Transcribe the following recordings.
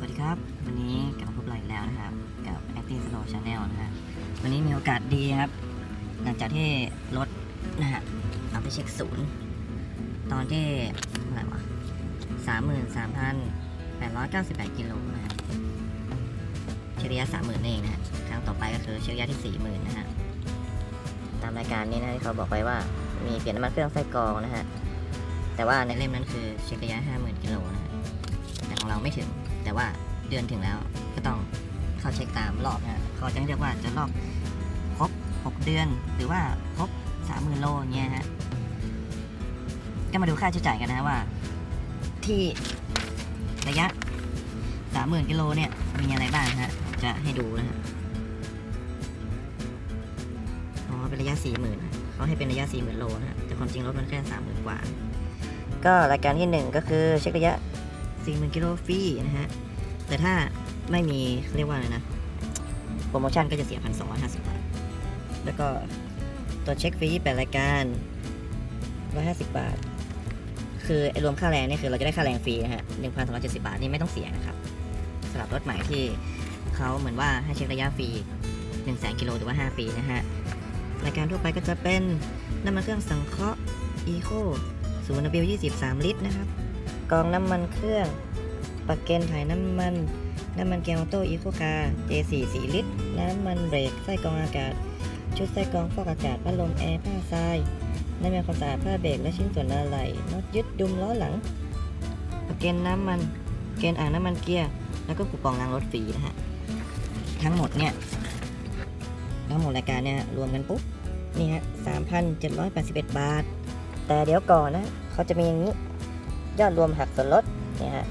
สวัสดีครับ วันนี้กลับมาพบเราอีกแล้วนะครับ กับ Acting Slow Channel นะฮะวันนี้มีโอกาสดีครับ หลังจากที่รถนะฮะเอาไปเช็คศูนย์ ตอนที่เท่าไหร่วะสามหมื่นสามพันแปดร้อยเก้าสิบแปดกิโลนะฮะเฉลี่ยสามหมื่นเองนะฮะครั้งต่อไปก็คือเฉลี่ยที่สี่หมื่นนะฮะตามรายการนี้นะที่เขาบอกไว้ว่ามีเปลี่ยนน้ำมันเครื่องไส้กรองนะฮะแต่ว่าในเล่มนั้นคือเช็คระยะห้าหมื่นกิโลนะฮะแต่ของเราไม่ถึง แต่ว่าเดือนถึงแล้วก็ต้องเข้าเช็คตามรอบนะเขาจะเรียกว่าจะรอบครบ 6 เดือนหรือว่าครบ30,000โลอย่างเงี้ยฮะก็มาดูค่าใช้จ่ายกันนะว่า ที่ระยะ30,000กิโลเนี่ยมีอะไรบ้างฮะจะให้ดูนะฮะอ๋อเป็นระยะ40,000นเขาให้เป็นระยะ40,000โลนะฮะแต่ความจริงรถมันแค่30,000กว่า ก็รายการที่หนึ่งก็คือเช็คระยะ 40,000กิโลฟรีนะฮะ แต่ถ้าไม่มีเรียกว่าอะไรนะ โปรโมชั่นก็จะเสีย1,250บบาท แล้วก็ตัวเช็คฟรีแปดรายการ150บบาท คือไอ้รวมค่าแรงนี่คือเราจะได้ค่าแรงฟรีนะฮะ1,270บาทนี่ไม่ต้องเสียนะครับสำหรับรถใหม่ที่เขาเหมือนว่าให้เช็คระยะฟรี100,000กิโลหรือว่า5ปีนะฮะรายการทั่วไปก็จะเป็นน้ำมันเครื่องสังเคราะห์อีโคศูนย์ W 23ลิตรนะครับกองน้ำมันเครื่อง ปากเกนถ่ายน้ำมัน น้ำมันแกงออโต้อีโคคาร์ J4 4 ลิตร น้ำมันเบรกไส้กรองอากาศ ชุดไส้กรองฟอกอากาศพัดลมแอร์ผ้าทรายน้ำมันความสะอาดผ้าเบรกและชิ้นส่วนอะไหล่น็อตยึดดุมล้อหลังปากเกนน้ำมันเกนอ่างน้ำมันเกียร์แล้วก็คูปองล้างรถฟรีนะฮะทั้งหมดเนี่ยทั้งหมดรายการเนี่ยรวมกันปุ๊บนี่ฮะ3,781บาท แต่เดี๋ยวก่อนนะเขาจะมีอย่างนี้ ยอดรวมหักส่วนลดเนี่ยฮะ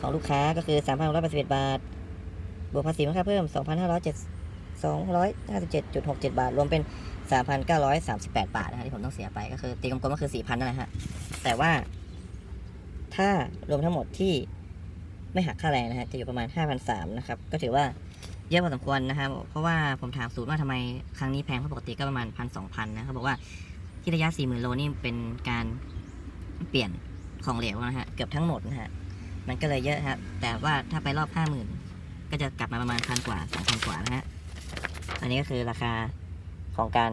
ของลูกค้าก็คือ 3,681 บาท บวกภาษีมูลค่าเพิ่ม 2,507 257.67 บาท รวมเป็น 3,938 บาทนะฮะที่ผมต้องเสียไปก็คือ ตีกลมๆก็คือ 4,000 นั่นแหละฮะ แต่ว่า ถ้ารวมทั้งหมดที่ไม่หักค่าแรงนะฮะ จะอยู่ประมาณ 5,300 นะครับ ก็ถือว่าเยอะพอสมควรนะครับ เพราะว่าผมถามสูตรว่าทำไมครั้งนี้แพงเพราะปกติก็ประมาณ 1,200 นะเขาบอกว่าที่ระยะ 40,000 โลนี่เป็นการเปลี่ยนของเหลวนะฮะ เกือบทั้งหมดนะฮะ มันก็เลยเยอะครับ แต่ว่าถ้าไปรอบ50,000ก็จะกลับมาประมาณพันกว่า2,000กว่านะฮะ อันนี้ก็คือราคาของการ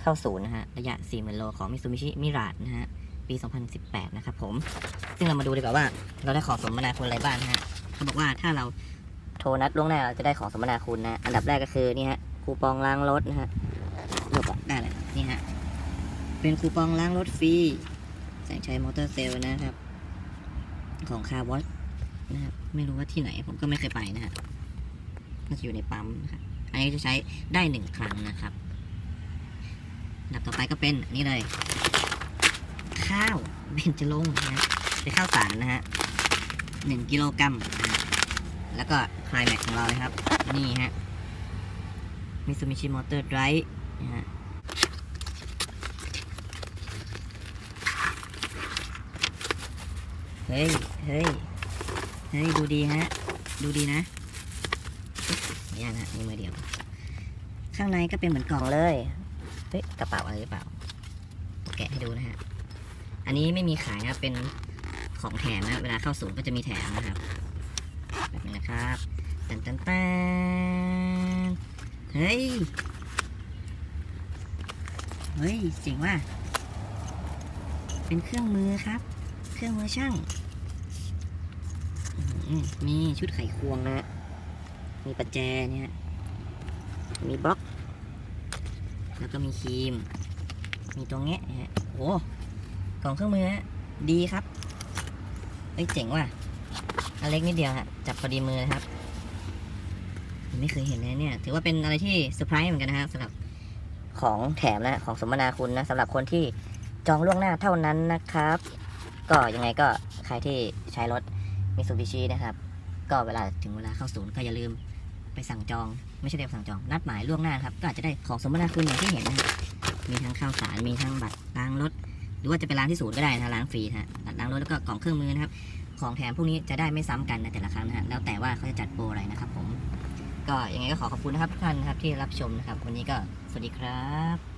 เข้าศูนย์นะฮะ ระยะ40,000โลของ Mitsubishi Mirage นะฮะ ปี 2018 นะครับผม ซึ่งเรามาดูดีกว่าว่า เราได้ของสมนาคุณอะไรบ้างนะฮะเขาบอกว่าถ้าเราโทรนัดล่วงหน้าเราจะได้ของสมนาคุณนะ อันดับแรกก็คือนี่ฮะ คูปองล้างรถนะฮะลือกออกได้เลยนี่ฮะ เป็นคูปองล้างรถฟรีแสงชัยมอเตอร์เซลนะครับ ของคาร์วอช นะครับไม่รู้ว่าที่ไหนผมก็ไม่เคยไปนะฮะน่าจะอยู่ในปั๊มนะครับอันนี้จะใช้ได้หนึ่งครั้งนะครับดับต่อไปก็เป็นนนี้เลย ข้าวเบญจรงนะฮะเป็นข้าวสารนะฮะหนึ่งกิโลกรัมนะแล้วก็คลายแม็กของเราเลยครับ นี่ฮะมิซูมิชิมอเตอร์ไดรฟ์นะฮะเฮ้ย เฮ้ย เฮ้ยดูดีฮะ ดูดีนะไม่ยากนะมีมือเดียว ข้างในก็เป็นเหมือนกล่องเลย เฮ้ยกระเป๋าอะไรหรือเปล่า แกะให้ดูนะฮะ อันนี้ไม่มีขายนะครับเป็นของแถมนะเวลาเข้าศูนย์ก็จะมีแถมนะครับแบบนี้นะครับตันตันตันเฮ้ย เฮ้ยเจ๋งว่ะเป็นเครื่องมือครับ เครื่องมือช่าง อืมมีชุดไขควงนะฮะ มีประแจเนี่ย มีบล็อก แล้วก็มีครีม มีตัวแงะนะฮะโอ้กล่องเครื่องมือฮะ ดีครับ เอ้ยเจ๋งว่ะอันเล็กนิดเดียวฮะ จับพอดีมือนะครับ ไม่เคยเห็นเลยเนี่ย ถือว่าเป็นอะไรที่เซอร์ไพรส์เหมือนกันนะฮะสำหรับของแถมนะของสมนาคุณนะสำหรับคนที่จองล่วงหน้าเท่านั้นนะครับ ก็ยังไงก็ใครที่ใช้รถ มิซูบิชินะครับ ก็เวลาถึงเวลาเข้าศูนย์ก็อย่าลืมไปสั่งจอง ไม่ใช่เรียกสั่งจอง นัดหมายล่วงหน้าครับ ก็อาจจะได้ของสมนาคุณอย่างที่เห็นนะมีทั้งข้าวสารมีทั้งบัตรล้างรถหรือว่าจะไปล้างที่ศูนย์ก็ได้นะล้างฟรีฮะบัตรล้างรถแล้วก็กล่องเครื่องมือนะครับ ของแถมพวกนี้จะได้ไม่ซ้ำกันในแต่ละครั้งนะฮะแล้วแต่ว่าเขาจะจัดโปรอะไรนะครับผมก็ยังไงก็ขอขอบคุณนะครับทุกท่านนะครับที่รับชมนะครับ วันนี้ก็สวัสดีครับ